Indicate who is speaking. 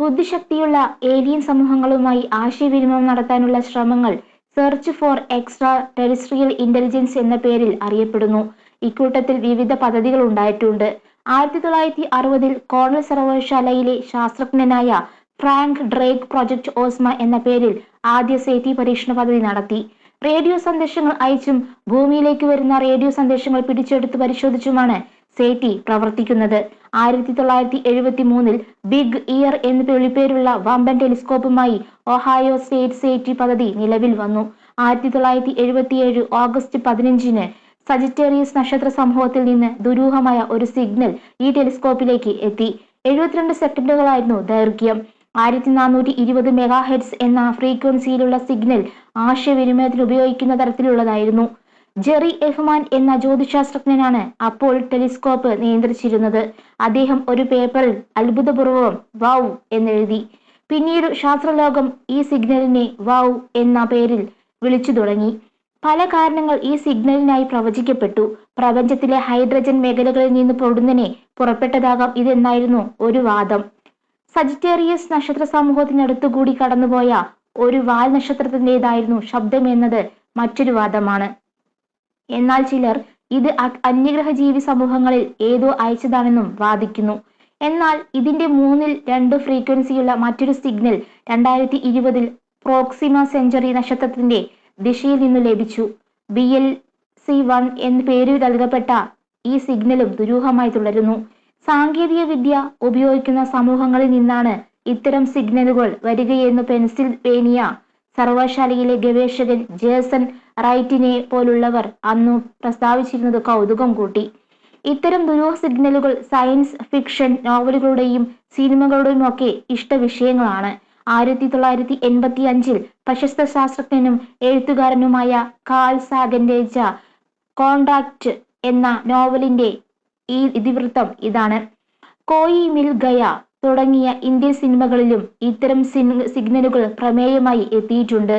Speaker 1: ബുദ്ധിശക്തിയുള്ള alien സമൂഹങ്ങളുമായി ആശയവിനിമയം നടത്താനുള്ള ശ്രമങ്ങൾ search for extraterrestrial intelligence എന്ന പേരിൽ അറിയപ്പെടുന്നു. ഇക്കൂട്ടത്തിൽ വിവിധ പദ്ധതികൾ ഉണ്ടായിട്ടുണ്ട്. ആയിരത്തി തൊള്ളായിരത്തി അറുപതിൽ കോർണൽ സർവകലാശാലയിലെ ശാസ്ത്രജ്ഞനായ ഫ്രാങ്ക് ഡ്രേക്ക് പ്രൊജക്ട് ഓസ്മ എന്ന പേരിൽ ആദ്യ സേറ്റി പരീക്ഷണ പദ്ധതി നടത്തി. റേഡിയോ സന്ദേശങ്ങൾ അയച്ചും ഭൂമിയിലേക്ക് വരുന്ന റേഡിയോ സന്ദേശങ്ങൾ പിടിച്ചെടുത്ത് പരിശോധിച്ചുമാണ് സേറ്റി പ്രവർത്തിക്കുന്നത്. ആയിരത്തി തൊള്ളായിരത്തി എഴുപത്തി മൂന്നിൽ ബിഗ് ഇയർ എന്ന് വിളിപ്പേരുള്ള വമ്പൻ ടെലിസ്കോപ്പുമായി ഒഹായോ സ്റ്റേറ്റ് സേറ്റി പദ്ധതി നിലവിൽ വന്നു. ആയിരത്തി തൊള്ളായിരത്തി എഴുപത്തിയേഴ് ഓഗസ്റ്റ് പതിനഞ്ചിന് സജിറ്റേറിയസ് നക്ഷത്ര സമൂഹത്തിൽ നിന്ന് ദുരൂഹമായ ഒരു സിഗ്നൽ ഈ ടെലിസ്കോപ്പിലേക്ക് എത്തി. എഴുപത്തിരണ്ട് സെക്കൻഡുകളായിരുന്നു ദൈർഘ്യം. ആയിരത്തി നാനൂറ്റി ഇരുപത് മെഗാ ഹെഡ്സ് എന്ന ഫ്രീക്വൻസിയിലുള്ള സിഗ്നൽ ആശയവിനിമയത്തിന് ഉപയോഗിക്കുന്ന തരത്തിലുള്ളതായിരുന്നു. ജെറി എഫ്മാൻ എന്ന ജ്യോതിശാസ്ത്രജ്ഞനാണ് അപ്പോൾ ടെലിസ്കോപ്പ് നിയന്ത്രിച്ചിരുന്നത്. അദ്ദേഹം ഒരു പേപ്പറിൽ അത്ഭുതപൂർവം വൗ എന്നെഴുതി. പിന്നീട് ശാസ്ത്രലോകം ഈ സിഗ്നലിനെ വൗ എന്ന പേരിൽ വിളിച്ചു തുടങ്ങി. പല കാരണങ്ങൾ ഈ സിഗ്നലിനായി പ്രവചിക്കപ്പെട്ടു. പ്രപഞ്ചത്തിലെ ഹൈഡ്രജൻ മേഖലകളിൽ നിന്ന് പൊടുന്നനെ പുറപ്പെട്ടതാകാം ഇതെന്നായിരുന്നു ഒരു വാദം. സജിറ്റേറിയസ് നക്ഷത്ര സമൂഹത്തിനടുത്തുകൂടി കടന്നുപോയ ഒരു വാൽ നക്ഷത്രത്തിന്റെതായിരുന്നു ശബ്ദം എന്നത് മറ്റൊരു വാദമാണ്. എന്നാൽ ചിലർ ഇത് അന്യഗ്രഹ ജീവി സമൂഹങ്ങളിൽ ഏതോ അയച്ചതാണെന്നും വാദിക്കുന്നു. എന്നാൽ ഇതിന്റെ മൂന്നിൽ രണ്ട് ഫ്രീക്വൻസിയുള്ള മറ്റൊരു സിഗ്നൽ രണ്ടായിരത്തി ഇരുപതിൽ പ്രോക്സിമ സെഞ്ചുറി നക്ഷത്രത്തിന്റെ ദിശയിൽ നിന്ന് ലഭിച്ചു. ബി എൽ സി വൺ എന്ന പേര് നൽകപ്പെട്ട ഈ സിഗ്നലും ദുരൂഹമായി തുടരുന്നു. സാങ്കേതിക വിദ്യ ഉപയോഗിക്കുന്ന സമൂഹങ്ങളിൽ നിന്നാണ് ഇത്തരം സിഗ്നലുകൾ വരികയെന്ന് പെൻസിൽവേനിയ സർവകലാശാലയിലെ ഗവേഷകൻ ജേസൺ റൈറ്റിനെ പോലുള്ളവർ അന്നു പ്രസ്താവിച്ചിരുന്നത് കൗതുകം കൂട്ടി. ഇത്തരം ദുരൂഹ സിഗ്നലുകൾ സയൻസ് ഫിക്ഷൻ നോവലുകളുടെയും സിനിമകളുടെയും ഒക്കെ ഇഷ്ട വിഷയങ്ങളാണ്. ആയിരത്തി തൊള്ളായിരത്തി എൺപത്തി അഞ്ചിൽ പ്രശസ്ത ശാസ്ത്രജ്ഞനും എഴുത്തുകാരനുമായ കാൾ സാഗൻ രചിച്ച കോൺട്രാക്ട് എന്ന നോവലിന്റെ ഈ ഇതിവൃത്തം ഇതാണ്. കോയി മിൽ ഗയ തുടങ്ങിയ ഇന്ത്യൻ സിനിമകളിലും ഇത്തരം സിഗ്നലുകൾ പ്രമേയമായി എത്തിയിട്ടുണ്ട്.